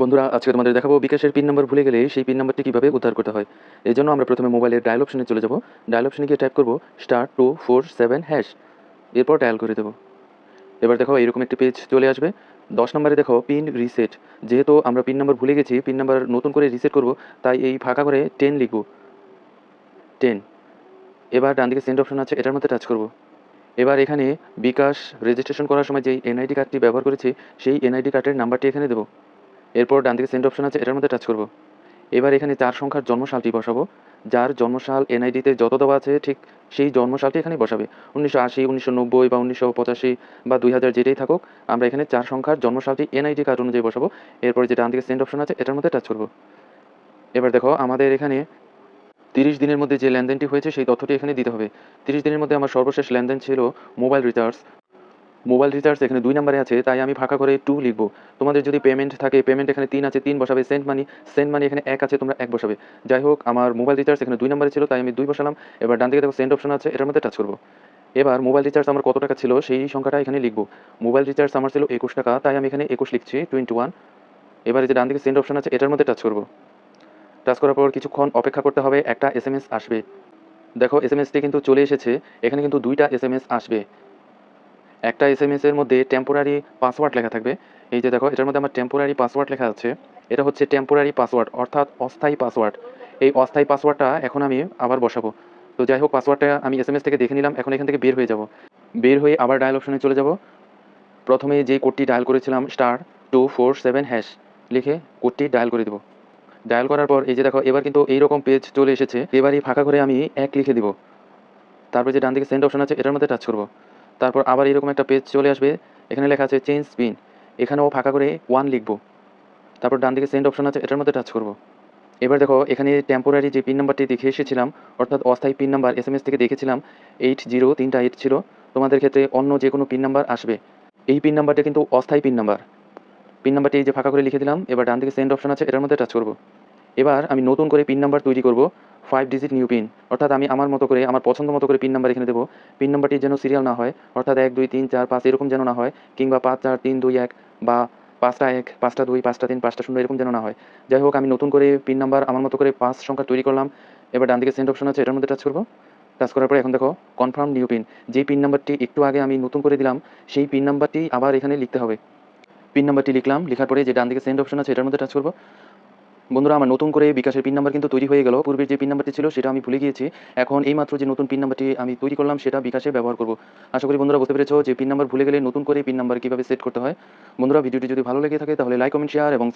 বন্ধুরা, আজকে তোমাদের দেখাবো বিকাশের পিন নাম্বার ভুলে গেলে সেই পিন নাম্বারটি কীভাবে উদ্ধার করতে হয়। এই জন্য আমরা প্রথমে মোবাইলের ডায়াল অপশনে চলে যাব। ডায়াল অপশনে গিয়ে টাইপ করব star two four seven hash এরপর ডায়াল করে দেবো। এবার দেখো এরকম একটি পেজ চলে আসবে। দশ নম্বরে দেখো পিন রিসেট যেহেতু আমরা পিন নাম্বার ভুলে গেছি পিন নাম্বার নতুন করে রিসেট করব, তাই এই ফাঁকা করে টেন লিখব। টেন এবার ডান দিকে সেন্ড অপশন আছে, এটার মধ্যে টাচ করব। এবার এখানে বিকাশ রেজিস্ট্রেশন করার সময় যেই এনআইডি কার্ডটি ব্যবহার করেছি, সেই এনআইডি কার্ডের নাম্বারটি এখানে দেবো। এরপর ডান দিকে সেন্ড অপশন আছে, এটার মধ্যে টাচ করব। এবার এখানে চার সংখ্যার জন্মসালটি বসাবো। যার জন্মসাল এনআইডিতে যত দেওয়া আছে, ঠিক সেই জন্মসালটি এখানে বসাবে। উনিশশো আশি, উনিশশো নব্বই বা উনিশশো পঁচাশি বা দুই হাজার যেটাই থাকুক, আমরা এখানে চার সংখ্যার জন্মসালটি এনআইডি কার্ড অনুযায়ী বসাবো। এরপরে যে ডান দিকে অপশন আছে, এটার মধ্যে টাচ করব। এবার দেখো, আমাদের এখানে তিরিশ দিনের মধ্যে যে লেনদেনটি হয়েছে, সেই তথ্যটি এখানে দিতে হবে। তিরিশ দিনের মধ্যে আমার সর্বশেষ লেনদেন ছিল মোবাইল রিচার্জ। মোবাইল রিচার্জ এখানে দুই নাম্বারে আছে, তাই আমি ফাঁকা করে টু লিখব। তোমাদের যদি পেমেন্ট থাকে পেমেন্ট এখানে তিন আছে, তিন বসাবে সেন্ট মানি সেন্ট মানি এখানে এক আছে, তোমরা এক বসাবে। যাই হোক, আমার মোবাইল রিচার্জ এখানে দুই নাম্বারে ছিল, তাই আমি দুই বসালাম। এবার ডান দিকে দেখো সেন্ট অপশন আছে, এটার মধ্যে টাচ করব। এবার মোবাইল রিচার্জ আমার কত টাকা ছিল, সেই সংখ্যাটা এখানে লিখব। মোবাইল রিচার্জ আমার ছিল একুশ টাকা, তাই আমি এখানে একুশ লিখছি টোয়েন্টি ওয়ান এবার যে ডান দিকে সেন্ড অপশন আছে, এটার মধ্যে টাচ করব। টাচ করার পর কিছুক্ষণ অপেক্ষা করতে হবে, একটা এস আসবে। দেখো এস এম এসটি কিন্তু চলে এসেছে, এখানে কিন্তু দুইটা এস আসবে। একটা এস এম এস এর মধ্যে টেম্পোরারি পাসওয়ার্ড লেখা থাকবে। এই যে দেখো, এটার মধ্যে আমার টেম্পোরারি পাসওয়ার্ড লেখা আছে। এটা হচ্ছে টেম্পোরারি পাসওয়ার্ড অর্থাৎ অস্থায়ী পাসওয়ার্ড এই অস্থায়ী পাসওয়ার্ডটা এখন আমি আবার বসাবো। তো যাই হোক পাসওয়ার্ডটা আমি এস এম এস থেকে দেখে নিলাম, এখন এখান থেকে বের হয়ে যাব। বের হয়ে আবার ডায়াল অপশনে চলে যাব। প্রথমে যে কোডটি ডায়াল করেছিলাম star two four seven hash লিখে কোডটি ডায়াল করে দেবো। ডায়াল করার পর, এই যে দেখো, এবার কিন্তু এইরকম পেজ চলে এসেছে। এবার এই ফাঁকা করে আমি এক লিখে দিব। তারপর যে ডান দিকে সেন্ড অপশন আছে, এটার মধ্যে টাচ করব। তারপর আবার এরকম একটা পেজ চলে আসবে। এখানে লেখা আছে চেঞ্জ পিন এখানেও ফাঁকা করে ওয়ান লিখব। তারপর ডান দিকে সেন্ড অপশন আছে, এটার মধ্যে টাচ করব। এবার দেখো, এখানে টেম্পোরারি যে পিন নাম্বারটি দেখে এসেছিলাম, অর্থাৎ অস্থায়ী পিন নাম্বার এস থেকে দেখেছিলাম এইট জিরো তিনটা এইট ছিল। তোমাদের ক্ষেত্রে অন্য যে কোনো পিন নাম্বার আসবে। এই পিন নাম্বারটা কিন্তু অস্থায়ী পিন নাম্বার পিন নাম্বারটি যে ফাঁকা করে লিখে দিলাম, এবার ডান দিকে সেন্ড অপশন আছে, এটার মধ্যে টাচ করব। এবার আমি নতুন করে পিন নাম্বার তৈরি করব ফাইভ ডিজিট নিউ পিন অর্থাৎ আমি আমার মতো করে, আমার পছন্দ মতো করে পিন নাম্বার এখানে দেবো। পিন নাম্বারটি যেন সিরিয়াল না হয়, অর্থাৎ এক, দুই, তিন, চার, পাঁচ, এরকম যেন না হয়, কিংবা পাঁচ, চার, তিন, দুই, এক, বা পাঁচটা এক, পাঁচটা দুই, পাঁচটা তিন, পাঁচটা শূন্য, এরকম যেন না হয়। যাই হোক, আমি নতুন করে পিন নাম্বার আমার মতো করে পাঁচ সংখ্যা তৈরি করলাম। এবার ডান দিকে সেন্ড অপশন আছে, এটার মধ্যে টাচ করব। টাচ করার পরে এখন দেখো কনফার্ম নিউ পিন যেই পিন নাম্বারটি একটু আগে আমি নতুন করে দিলাম, সেই পিন নাম্বারটি আবার এখানে লিখতে হবে। পিন নাম্বারটি লিখলাম, লেখার পরে যে ডান দিকে সেন্ড অপশন আছে, এটার মধ্যে টাচ করব। বন্ধুরা, আমার নতুন করে বিকাশের পিন নাম্বার কিন্তু তৈরি হয়ে গেল। পূর্বের যে পিন নাম্বারটি ছিল, সেটা আমি ভুলে গিয়েছি। এখন এই মাত্র যে নতুন পিন নাম্বারটি আমি তৈরি করলাম, সেটা বিকাশে ব্যবহার করব। আশা করি বন্ধুরা বুঝতে পেরেছ যে পিন নাম্বার ভুলে গেলে নতুন করে পিন নাম্বার কীভাবে সেট করতে হয়। বন্ধুরা, ভিডিওটি যদি ভালো লেগে থাকে, তাহলে লাইক কমেন্ট শেয়ার এবং